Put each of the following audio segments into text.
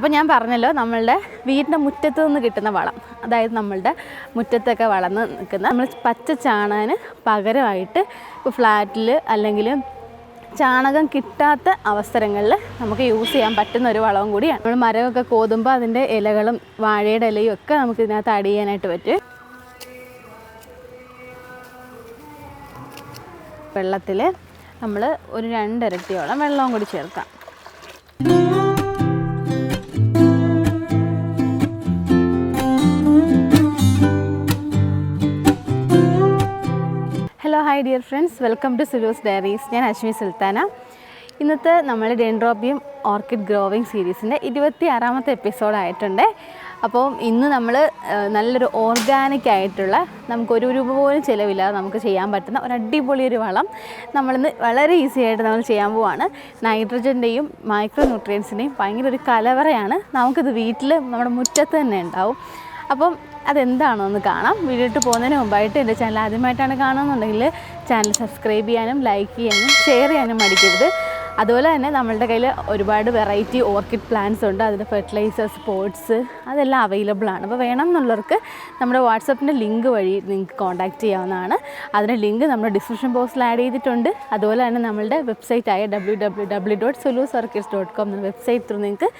അപ്പോൾ ഞാൻ പറഞ്ഞല്ലോ നമ്മളുടെ വീടിന്റെ മുറ്റത്ത് നിന്ന് കിട്ടുന്ന വളം. അതായത് നമ്മളുടെ മുറ്റത്തൊക്കെ വളർന്ന് നിൽക്കുന്ന നമ്മൾ പച്ച ചാണകന് പകരമായിട്ട് ഇപ്പോൾ ഫ്ലാറ്റിൽ അല്ലെങ്കിൽ ചാണകം കിട്ടാത്ത അവസരങ്ങളിൽ നമുക്ക് യൂസ് ചെയ്യാൻ പറ്റുന്ന ഒരു വളവും കൂടിയാണ്. നമ്മൾ മരമൊക്കെ കോതുമ്പോൾ അതിന്റെ ഇലകളും വാഴയുടെ ഇലയും ഒക്കെ നമുക്ക് ഇതിനകത്ത് ആഡ് ചെയ്യാനായിട്ട് പറ്റും. വെള്ളത്തിൽ നമ്മൾ ഒരു രണ്ടിരട്ടിയോളം വെള്ളവും കൂടി ചേർക്കാം. Hello hi dear friends welcome to Sulu's diaries ഞാൻ അശ്മി സുൽത്താന. ഇന്നത്തെ നമ്മൾ ഡെൻഡ്രോബിയം ഓർക്കിഡ് ഗ്രോവിങ് സീരീസിന്റെ ഇരുപത്തി ആറാമത്തെ എപ്പിസോഡായിട്ടുണ്ട് അപ്പോൾ ഇന്ന് നമ്മൾ നല്ലൊരു ഓർഗാനിക് ആയിട്ടുള്ള നമുക്ക് ഒരു രൂപ പോലും ചിലവില്ലാതെ നമുക്ക് ചെയ്യാൻ പറ്റുന്ന ഒരു അടിപൊളി ഒരു വളം നമ്മളിന്ന് വളരെ ഈസി ആയിട്ട് നമ്മൾ ചെയ്യാൻ പോവാണ്. നൈട്രജന്റെയും മൈക്രോ ന്യൂട്രിയൻസിന്റെയും ഭയങ്കര ഒരു കലവറയാണ്. നമുക്കിത് വീട്ടിൽ നമ്മുടെ മുറ്റത്ത് തന്നെ ഉണ്ടാവും. അപ്പം അതെന്താണോ എന്ന് കാണാം. വീഡിയോ ഇട്ട് പോകുന്നതിന് മുമ്പായിട്ട് എന്റെ ചാനൽ ആദ്യമായിട്ടാണ് കാണുന്നുണ്ടെങ്കിൽ ചാനൽ സബ്സ്ക്രൈബ് ചെയ്യാനും ലൈക്ക് ചെയ്യാനും ഷെയർ ചെയ്യാനും മടിക്കരുത്. അതുപോലെ തന്നെ നമ്മളുടെ കയ്യിൽ ഒരുപാട് വെറൈറ്റി ഓർക്കിഡ് പ്ലാന്റ്സ് ഉണ്ട്. അതിന്റെ ഫെർട്ടിലൈസേഴ്സ് പോട്ട്സ് അതെല്ലാം അവൈലബിൾ ആണ്. അപ്പോൾ വേണം എന്നുള്ളവർക്ക് നമ്മുടെ വാട്സപ്പിന്റെ ലിങ്ക് വഴി നിങ്ങൾക്ക് കോൺടാക്റ്റ് ചെയ്യാവുന്നതാണ്. അതിന്റെ ലിങ്ക് നമ്മൾ ഡിസ്ക്രിപ്ഷൻ ബോക്സിൽ ആഡ് ചെയ്തിട്ടുണ്ട്. അതുപോലെ തന്നെ നമ്മളുടെ വെബ്സൈറ്റായ W W W dot Sulu's orchids dot com എന്ന വെബ്സൈറ്റ് ത്രൂ നിങ്ങൾക്ക്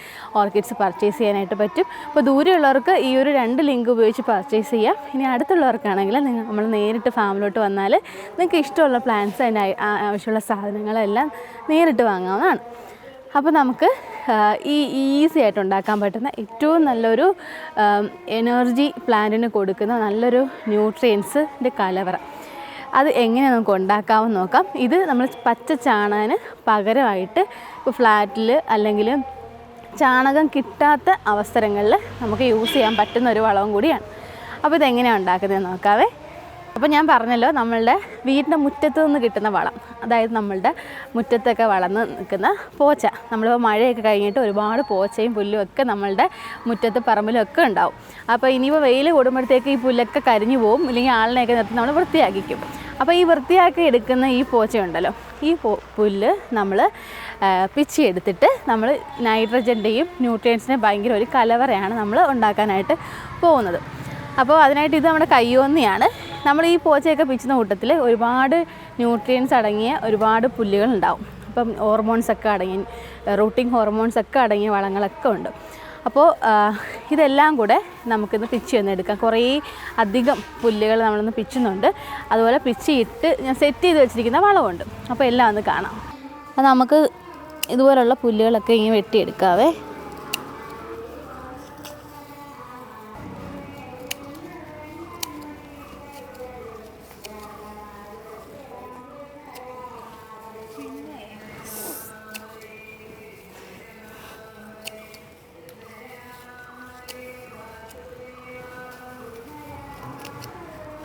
ഓർക്കിഡ്സ് പർച്ചേസ് ചെയ്യാനായിട്ട് പറ്റും. അപ്പോൾ ദൂരെയുള്ളവർക്ക് ഈ ഒരു രണ്ട് ലിങ്ക് ഉപയോഗിച്ച് പർച്ചേസ് ചെയ്യാം. ഇനി അടുത്തുള്ളവർക്കാണെങ്കിൽ നിങ്ങൾ നമ്മൾ നേരിട്ട് ഫാമിലോട്ട് വന്നാൽ നിങ്ങൾക്ക് ഇഷ്ടമുള്ള പ്ലാന്റ്സ് അതിന്റെ ആവശ്യമുള്ള സാധനങ്ങളെല്ലാം നേരിട്ട് വാങ്ങാവുന്നതാണ്. അപ്പോൾ നമുക്ക് ഈ ഈസി ആയിട്ട് ഉണ്ടാക്കാൻ പറ്റുന്ന ഏറ്റവും നല്ലൊരു എനർജി പ്ലാന്റിന് കൊടുക്കുന്ന നല്ലൊരു ന്യൂട്രിയൻസിന്റെ കലവറ. അത് എങ്ങനെ നമുക്ക് ഉണ്ടാക്കാമെന്ന് നോക്കാം. ഇത് നമ്മൾ പച്ച ചാണകന് പകരമായിട്ട് ഇപ്പോൾ ഫ്ലാറ്റിൽ അല്ലെങ്കിൽ ചാണകം കിട്ടാത്ത അവസരങ്ങളിൽ നമുക്ക് യൂസ് ചെയ്യാൻ പറ്റുന്ന ഒരു വളവും കൂടിയാണ്. അപ്പോൾ ഇതെങ്ങനെയാണ് ഉണ്ടാക്കുന്നതെന്ന് നോക്കാവേ. അപ്പോൾ ഞാൻ പറഞ്ഞല്ലോ നമ്മളുടെ വീടിന്റെ മുറ്റത്ത് നിന്ന് കിട്ടുന്ന വളം. അതായത് നമ്മളുടെ മുറ്റത്തൊക്കെ വളർന്ന് നിൽക്കുന്ന പോച്ച. നമ്മളിപ്പോൾ മഴയൊക്കെ കഴിഞ്ഞിട്ട് ഒരുപാട് പോച്ചയും പുല്ലും ഒക്കെ നമ്മളുടെ മുറ്റത്ത് പറമ്പിലും ഒക്കെ ഉണ്ടാവും. അപ്പോൾ ഇനിയിപ്പോൾ വെയിൽ കൂടുമ്പോഴത്തേക്ക് ഈ പുല്ലൊക്കെ കരിഞ്ഞു പോകും ഇല്ലെങ്കിൽ ആളിനെയൊക്കെ നിർത്തി നമ്മൾ വൃത്തിയാക്കിക്കും. അപ്പോൾ ഈ വൃത്തിയാക്കി എടുക്കുന്ന ഈ പോച്ചയുണ്ടല്ലോ ഈ പുല്ല് നമ്മൾ പിച്ചി എടുത്തിട്ട് നമ്മൾ നൈട്രജന്റെയും ന്യൂട്രിയൻസിന്റെയും ഭയങ്കര ഒരു കലവറയാണ് നമ്മൾ ഉണ്ടാക്കാനായിട്ട് പോകുന്നത്. അപ്പോൾ അതിനായിട്ട് ഇത് നമ്മുടെ കയ്യോന്നിയാണ്. നമ്മൾ ഈ പോച്ചയൊക്കെ പിച്ചുന്ന കൂട്ടത്തിൽ ഒരുപാട് ന്യൂട്രിയൻസ് അടങ്ങിയ ഒരുപാട് പുല്ലുകൾ ഉണ്ടാവും അപ്പം ഹോർമോൺസ് ഒക്കെ അടങ്ങി റൂട്ടിങ് ഹോർമോൺസ് ഒക്കെ അടങ്ങിയ വളങ്ങളൊക്കെ ഉണ്ട്. അപ്പോൾ ഇതെല്ലാം കൂടെ നമുക്കിന്ന് പിച്ച് എടുക്കാം. കുറേ അധികം പുല്ലുകൾ നമ്മളിന്ന് പിച്ചുന്നുണ്ട് അതുപോലെ പിച്ച് ഇട്ട് ഞാൻ സെറ്റ് ചെയ്ത് വെച്ചിരിക്കുന്ന വളമുണ്ട് അപ്പോൾ എല്ലാം ഒന്ന് കാണാം. അപ്പം നമുക്ക് ഇതുപോലുള്ള പുല്ലുകളൊക്കെ ഇങ്ങനെ വെട്ടിയെടുക്കാവേ.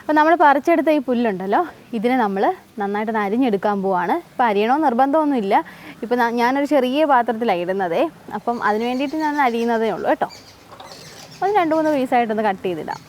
അപ്പോൾ നമ്മൾ പറിച്ചെടുത്ത ഈ പുല്ലുണ്ടല്ലോ ഇതിനെ നമ്മൾ നന്നായിട്ട് ഒന്ന് അരിഞ്ഞെടുക്കാൻ പോവാണ്. ഇപ്പോൾ അരിയണോ നിർബന്ധമൊന്നുമില്ല ഇപ്പോൾ ഞാനൊരു ചെറിയ പാത്രത്തിലാണ് ഇടുന്നതേ. അപ്പം അതിന് വേണ്ടിയിട്ട് ഞാൻ അരിയുന്നതേ ഉള്ളൂ കേട്ടോ. അത് രണ്ട് മൂന്ന് പീസായിട്ടൊന്ന് കട്ട് ചെയ്തിടാം.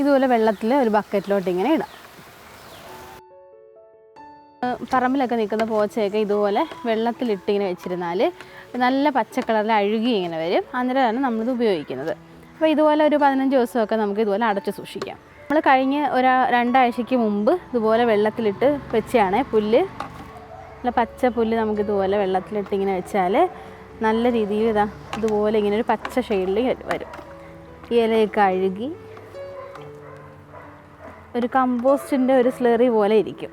ഇതുപോലെ വെള്ളത്തിൽ ഒരു ബക്കറ്റിലോട്ട് ഇങ്ങനെ ഇടാം. പറമ്പിലൊക്കെ നിൽക്കുന്ന പോച്ചയൊക്കെ ഇതുപോലെ വെള്ളത്തിലിട്ട് ഇങ്ങനെ വെച്ചിരുന്നാൽ നല്ല പച്ചക്കളറിൽ കളറിൽ അഴുകി ഇങ്ങനെ വരും. അന്നേരമാണ് നമ്മളിത് ഉപയോഗിക്കുന്നത്. അപ്പോൾ ഇതുപോലെ ഒരു പതിനഞ്ച് ദിവസമൊക്കെ നമുക്ക് ഇതുപോലെ അടച്ചു സൂക്ഷിക്കാം. നമ്മൾ കഴിഞ്ഞ ഒരു രണ്ടാഴ്ചയ്ക്ക് മുമ്പ് ഇതുപോലെ വെള്ളത്തിലിട്ട് വെച്ചാണ് പുല്ല്. നല്ല പച്ച പുല്ല് നമുക്ക് ഇതുപോലെ വെള്ളത്തിലിട്ട് ഇങ്ങനെ വെച്ചാൽ നല്ല രീതിയിൽ ഇതാ ഇതുപോലെ ഇങ്ങനെ ഒരു പച്ച ഷെയ്ഡിൽ വരും. ഇലയൊക്കെ അഴുകി ഒരു കമ്പോസ്റ്റിന്റെ ഒരു സ്ലറി പോലെ ഇരിക്കും.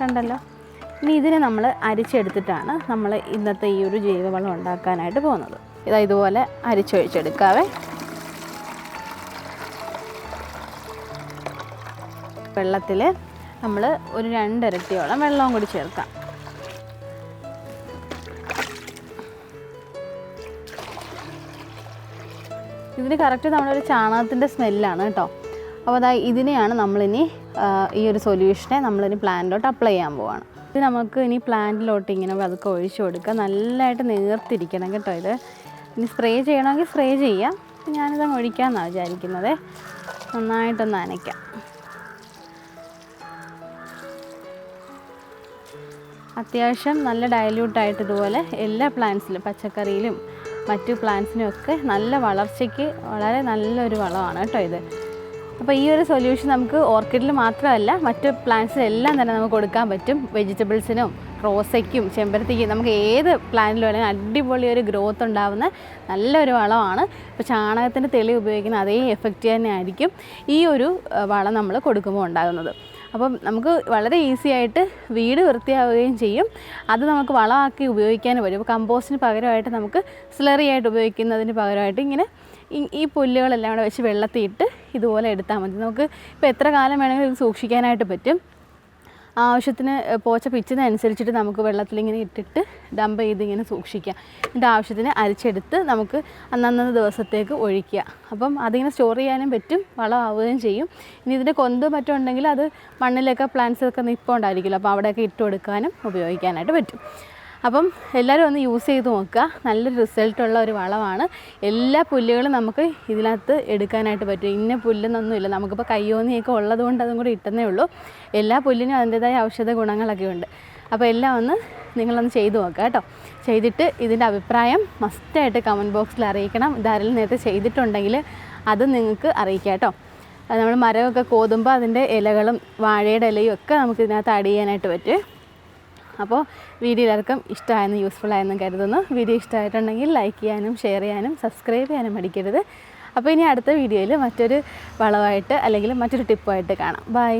കണ്ടല്ലോ? ഇനി ഇതിനെ നമ്മൾ അരിച്ചെടുത്തിട്ടാണ് നമ്മൾ ഇന്നത്തെ ഈ ഒരു ജൈവവളം ഉണ്ടാക്കാനായിട്ട് പോകുന്നത്. ഇതാ ഇതുപോലെ അരിച്ചൊഴിച്ചെടുക്കാവേ വെള്ളത്തിൽ നമ്മൾ ഒരു രണ്ടിരട്ടിയോളം വെള്ളവും കൂടി ചേർക്കാം. ഇതിന് കറക്റ്റ് നമ്മളൊരു ചാണകത്തിന്റെ സ്മെല്ലാണ് കേട്ടോ. അപ്പോൾ അതായത് ഇതിനെയാണ് നമ്മളിനി ഈ ഒരു സൊല്യൂഷനെ നമ്മളിനി പ്ലാന്റിലോട്ട് അപ്ലൈ ചെയ്യാൻ പോവാണ്. ഇത് നമുക്ക് ഇനി പ്ലാന്റിലോട്ട് ഇങ്ങനെ പതുക്കെ ഒഴിച്ചു കൊടുക്കുക. നല്ലതായിട്ട് നേർത്തിരിക്കണം കേട്ടോ ഇത്. ഇനി സ്പ്രേ ചെയ്യണമെങ്കിൽ സ്പ്രേ ചെയ്യാം. ഞാനിതങ്ങ് ഒഴിക്കാമെന്നാണ് വിചാരിക്കുന്നത്. നന്നായിട്ടൊന്ന് നനയ്ക്കാം അത്യാവശ്യം നല്ല ഡയല്യൂട്ടായിട്ട് ഇതുപോലെ എല്ലാ പ്ലാന്റ്സിലും പച്ചക്കറിയിലും മറ്റു പ്ലാന്റ്സിനും ഒക്കെ നല്ല വളർച്ചയ്ക്ക് വളരെ നല്ലൊരു വളമാണ് കേട്ടോ ഇത്. അപ്പോൾ ഈ ഒരു സൊല്യൂഷൻ നമുക്ക് ഓർക്കിഡിൽ മാത്രമല്ല മറ്റ് പ്ലാന്റ്സിനെല്ലാം തന്നെ നമുക്ക് കൊടുക്കാൻ പറ്റും. വെജിറ്റബിൾസിനും റോസയ്ക്കും ചെമ്പരത്തിക്കും നമുക്ക് ഏത് പ്ലാന്റിലും അല്ലെങ്കിൽ അടിപൊളി ഒരു ഗ്രോത്ത് ഉണ്ടാവുന്ന നല്ലൊരു വളമാണ്. ഇപ്പോൾ ചാണകത്തിന്റെ തെളി ഉപയോഗിക്കുന്ന അതേ എഫക്റ്റ് തന്നെ ആയിരിക്കും ഈ ഒരു വളം നമ്മൾ കൊടുക്കുമ്പോൾ ഉണ്ടാകുന്നത്. അപ്പം നമുക്ക് വളരെ ഈസി ആയിട്ട് വീട് വൃത്തിയാവുകയും ചെയ്യും. അത് നമുക്ക് വളമാക്കി ഉപയോഗിക്കാനും പറ്റും. അപ്പോൾ കമ്പോസ്റ്റിന് പകരമായിട്ട് നമുക്ക് സ്ലറി ആയിട്ട് ഉപയോഗിക്കുന്നതിന് പകരമായിട്ട് ഇങ്ങനെ ഈ- പുല്ലുകളെല്ലാം കൂടെ വെച്ച് വെള്ളത്തിയിട്ട് ഇതുപോലെ എടുത്താൽ മതി. നമുക്ക് ഇപ്പോൾ എത്ര കാലം വേണമെങ്കിലും ഇത് സൂക്ഷിക്കാനായിട്ട് പറ്റും. ആവശ്യത്തിന് പോച്ച പിച്ചതനുസരിച്ചിട്ട് നമുക്ക് വെള്ളത്തിൽ ഇങ്ങനെ ഇട്ടിട്ട് ഡംപ് ചെയ്ത് ഇങ്ങനെ സൂക്ഷിക്കാം. എന്നിട്ട് ആവശ്യത്തിന് അരിച്ചെടുത്ത് നമുക്ക് അന്നന്ന ദിവസത്തേക്ക് ഒഴിക്കുക. അപ്പം അതിങ്ങനെ സ്റ്റോർ ചെയ്യാനും പറ്റും വളമാവുകയും ചെയ്യും. ഇനി ഇതിന്റെ കൊന്ത് മറ്റും ഉണ്ടെങ്കിൽ അത് മണ്ണിലൊക്കെ പ്ലാന്റ്സൊക്കെ നിൽപ്പുണ്ടായിരിക്കുമല്ലോ അപ്പോൾ അവിടെയൊക്കെ ഇട്ട് കൊടുക്കാനും ഉപയോഗിക്കാനായിട്ട് പറ്റും. അപ്പം എല്ലാവരും ഒന്ന് യൂസ് ചെയ്ത് നോക്കുക. നല്ലൊരു റിസൾട്ടുള്ള ഒരു വളമാണ്. എല്ലാ പുല്ലുകളും നമുക്ക് ഇതിനകത്ത് എടുക്കാനായിട്ട് പറ്റും. ഇന്ന പുല്ലെന്നൊന്നുമില്ല. നമുക്കിപ്പോൾ കയ്യോന്നിയൊക്കെ ഉള്ളത് കൊണ്ട് അതും കൂടി ഇട്ടുന്നേ ഉള്ളൂ. എല്ലാ പുല്ലിനും അതിന്റെതായ ഔഷധ ഗുണങ്ങളൊക്കെ ഉണ്ട്. അപ്പോൾ എല്ലാം ഒന്ന് നിങ്ങളൊന്ന് ചെയ്ത് നോക്കുക കേട്ടോ. ചെയ്തിട്ട് ഇതിന്റെ അഭിപ്രായം മസ്റ്റായിട്ട് കമന്റ് ബോക്സിൽ അറിയിക്കണം. ഇതാരെങ്കിലും നേരത്തെ ചെയ്തിട്ടുണ്ടെങ്കിൽ അത് നിങ്ങൾക്ക് അറിയിക്കാം കേട്ടോ. നമ്മൾ മരമൊക്കെ കോതുമ്പോൾ അതിന്റെ ഇലകളും വാഴയുടെ ഇലയും ഒക്കെ നമുക്ക് ഇതിനകത്ത് ആഡ് ചെയ്യാനായിട്ട് പറ്റും. അപ്പോൾ വീഡിയോ എല്ലാവർക്കും ഇഷ്ടമായെന്ന് യൂസ്ഫുൾ ആയെന്ന് കരുതുന്നു. വീഡിയോ ഇഷ്ടമായിട്ടുണ്ടെങ്കിൽ ലൈക്ക് ചെയ്യാനും ഷെയർ ചെയ്യാനും സബ്സ്ക്രൈബ് ചെയ്യാനും മടിക്കരുത്. അപ്പോൾ ഇനി അടുത്ത വീഡിയോയിൽ മറ്റൊരു വളമായിട്ട് അല്ലെങ്കിൽ മറ്റൊരു ടിപ്പുമായിട്ട് കാണാം. ബൈ